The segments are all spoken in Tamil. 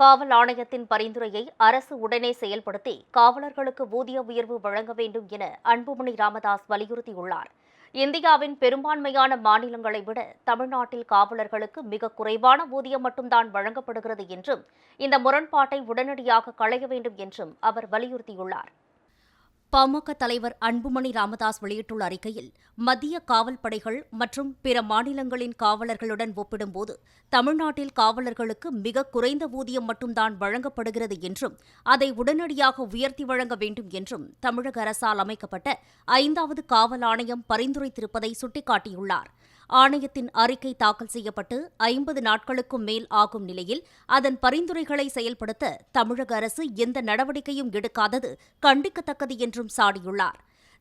காவல் ஆணையத்தின் பரிந்துரையை அரசு உடனே செயல்படுத்தி காவலர்களுக்கு ஊதிய உயர்வு வழங்க வேண்டும் என அன்புமணி ராமதாஸ் வலியுறுத்தியுள்ளார். இந்தியாவின் பெரும்பான்மையான மாநிலங்களை விட தமிழ்நாட்டில் காவலர்களுக்கு மிக குறைவான ஊதியம் மட்டும்தான் வழங்கப்படுகிறது என்றும் இந்த முரண்பாட்டை உடனடியாக களைய வேண்டும் என்றும் அவர் வலியுறுத்தியுள்ளார். பாமக தலைவர் அன்புமணி ராமதாஸ் வெளியிட்டுள்ள அறிக்கையில் மத்திய காவல் படைகள் மற்றும் பிற மாநிலங்களின் காவலர்களுடன் ஒப்பிடும்போது தமிழ்நாட்டில் காவலர்களுக்கு மிக குறைந்த ஊதியம் மட்டும்தான் வழங்கப்படுகிறது என்றும் அதை உடனடியாக உயர்த்தி வழங்க வேண்டும் என்றும் தமிழக அரசால் அமைக்கப்பட்ட ஐந்தாவது காவல் ஆணையம் பரிந்துரைத்திருப்பதை சுட்டிக்காட்டியுள்ளார். ஆணையத்தின் அறிக்கை தாக்கல் செய்யப்பட்டு ஐம்பது நாட்களுக்கும் மேல் ஆகும் நிலையில் அதன் பரிந்துரைகளை செயல்படுத்த தமிழக அரசு எந்த நடவடிக்கையும் எடுக்காதது கண்டிக்கத்தக்கது என்றும் சாடியுள்ளார்.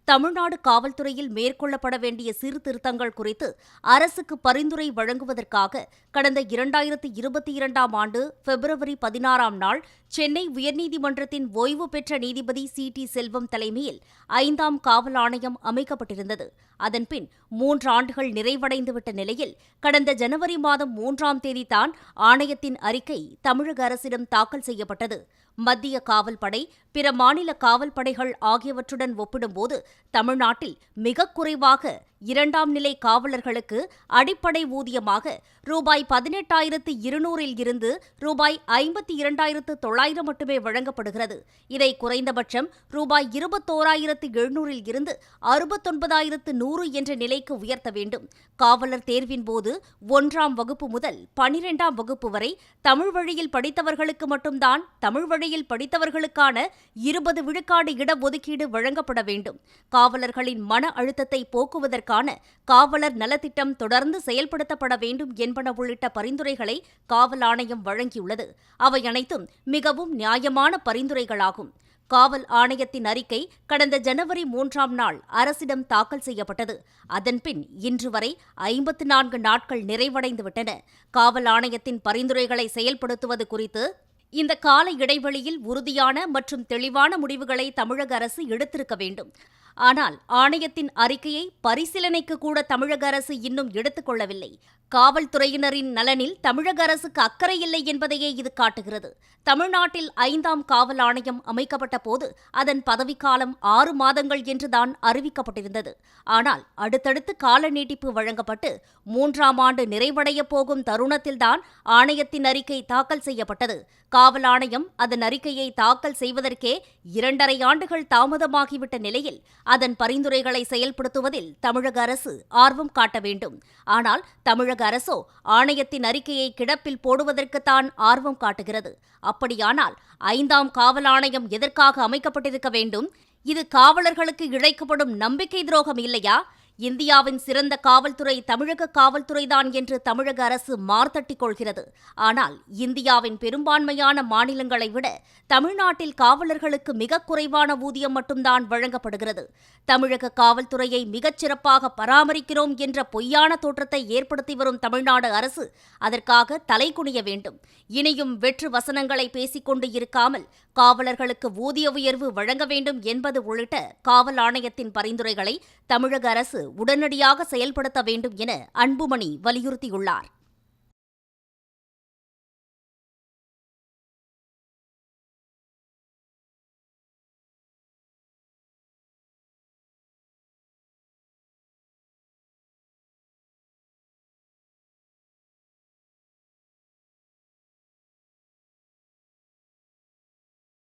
தமிழ்நாடு காவல்துறையில் மேற்கொள்ளப்பட வேண்டிய சீர்திருத்தங்கள் குறித்து அரசுக்கு பரிந்துரை வழங்குவதற்காக கடந்த இரண்டாயிரத்து இருபத்தி இரண்டாம் ஆண்டு பிப்ரவரி பதினாறாம் நாள் சென்னை உயர்நீதிமன்றத்தின் ஓய்வு பெற்ற நீதிபதி சி டி செல்வம் தலைமையில் ஐந்தாம் காவல் ஆணையம் அமைக்கப்பட்டிருந்தது. அதன்பின் மூன்று ஆண்டுகள் நிறைவடைந்துவிட்ட நிலையில் கடந்த ஜனவரி மாதம் மூன்றாம் தேதிதான் ஆணையத்தின் அறிக்கை தமிழக அரசிடம் தாக்கல் செய்யப்பட்டது. மத்திய காவல் படை பிற மாநில காவல் படைகள் ஆகியவற்றுடன் ஒப்பிடும்போது தமிழ்நாட்டில் மிக குறைவாக இரண்டாம் நிலை காவலர்களுக்கு அடிப்படை ஊதியமாக ரூபாய் பதினெட்டாயிரத்து இருநூறில் இருந்து ரூபாய் ஐம்பத்தி இரண்டாயிரத்து தொள்ளாயிரம் மட்டுமே வழங்கப்படுகிறது. இதை குறைந்தபட்சம் ரூபாய் இருபத்தோராயிரத்து எழுநூறில் இருந்து அறுபத்தொன்பதாயிரத்து நூறு என்ற நிலைக்கு உயர்த்த வேண்டும். காவலர் தேர்வின் போது ஒன்றாம் வகுப்பு முதல் பனிரெண்டாம் வகுப்பு வரை தமிழ் வழியில் படித்தவர்களுக்கு மட்டும்தான் தமிழ் வழியில் படித்தவர்களுக்கான இருபது விழுக்காடு இடஒதுக்கீடு வழங்கப்பட வேண்டும். காவலர்களின் மன அழுத்தத்தை போக்குவதற்கு போக்குவதற்கான காவலர் நலத்திட்டம் தொடர்ந்து செயல்படுத்தப்பட வேண்டும் என்பன உள்ளிட்ட பரிந்துரைகளை காவல் ஆணையம் வழங்கியுள்ளது. அவை அனைத்தும் மிகவும் நியாயமான பரிந்துரைகளாகும். காவல் ஆணையத்தின் அறிக்கை கடந்த ஜனவரி மூன்றாம் நாள் அரசிடம் தாக்கல் செய்யப்பட்டது. அதன்பின் இன்று வரை ஐம்பத்து நான்கு நாட்கள் நிறைவடைந்துவிட்டன. காவல் ஆணையத்தின் பரிந்துரைகளை செயல்படுத்துவது குறித்து இந்த கால இடைவெளியில் உறுதியான மற்றும் தெளிவான முடிவுகளை தமிழக அரசு எடுத்திருக்க வேண்டும். ஆனால் ஆணையத்தின் அறிக்கையை பரிசீலனைக்கு கூட தமிழக அரசு இன்னும் எடுத்துக்கொள்ளவில்லை காவல்துறையினரின் நலனில் தமிழக அரசுக்கு அக்கறை இல்லை என்பதையே இது காட்டுகிறது. தமிழ்நாட்டில் ஐந்தாம் காவல் ஆணையம் அமைக்கப்பட்ட போது அதன் பதவிக்காலம் ஆறு மாதங்கள் என்றுதான் அறிவிக்கப்பட்டிருந்தது. ஆனால் அடுத்தடுத்து கால நீட்டிப்பு வழங்கப்பட்டு மூன்றாம் ஆண்டு நிறைவடையப் போகும் தருணத்தில்தான் ஆணையத்தின் அறிக்கை தாக்கல் செய்யப்பட்டது. காவல் ஆணையம் அதன் அறிக்கையை தாக்கல் செய்வதற்கே இரண்டரை ஆண்டுகள் தாமதமாகிவிட்ட நிலையில் அதன் பரிந்துரைகளை செயல்படுத்துவதில் தமிழக அரசு ஆர்வம் காட்ட வேண்டும். ஆனால் தமிழக அரசோ ஆணையத்தின் அறிக்கையை கிடப்பில் போடுவதற்குத்தான் ஆர்வம் காட்டுகிறது. அப்படியானால் ஐந்தாம் காவல் ஆணையம் எதற்காக அமைக்கப்பட்டிருக்க வேண்டும்? இது காவலர்களுக்கு இழைக்கப்படும் நம்பிக்கை துரோகம் இல்லையா? இந்தியாவின் சிறந்த காவல்துறை தமிழக காவல்துறைதான் என்று தமிழக அரசு மார்த்தட்டிக் கொள்கிறது. ஆனால் இந்தியாவின் பெரும்பான்மையான மாநிலங்களை விட தமிழ்நாட்டில் காவலர்களுக்கு மிக குறைவான ஊதியம் மட்டும்தான் வழங்கப்படுகிறது. தமிழக காவல்துறையை மிகச்சிறப்பாக பராமரிக்கிறோம் என்ற பொய்யான தோற்றத்தை ஏற்படுத்தி வரும் தமிழ்நாடு அரசு அதற்காக தலைகுனிய வேண்டும். இனியும் வெற்று வசனங்களை பேசிக்கொண்டு இருக்காமல் காவலர்களுக்கு ஊதிய உயர்வு வழங்க வேண்டும் என்பது உள்ளிட்ட காவல் ஆணையத்தின் பரிந்துரைகளை தமிழக அரசு உடனடியாக செயல்படுத்த வேண்டும் என அன்புமணி வலியுறுத்தியுள்ளார்.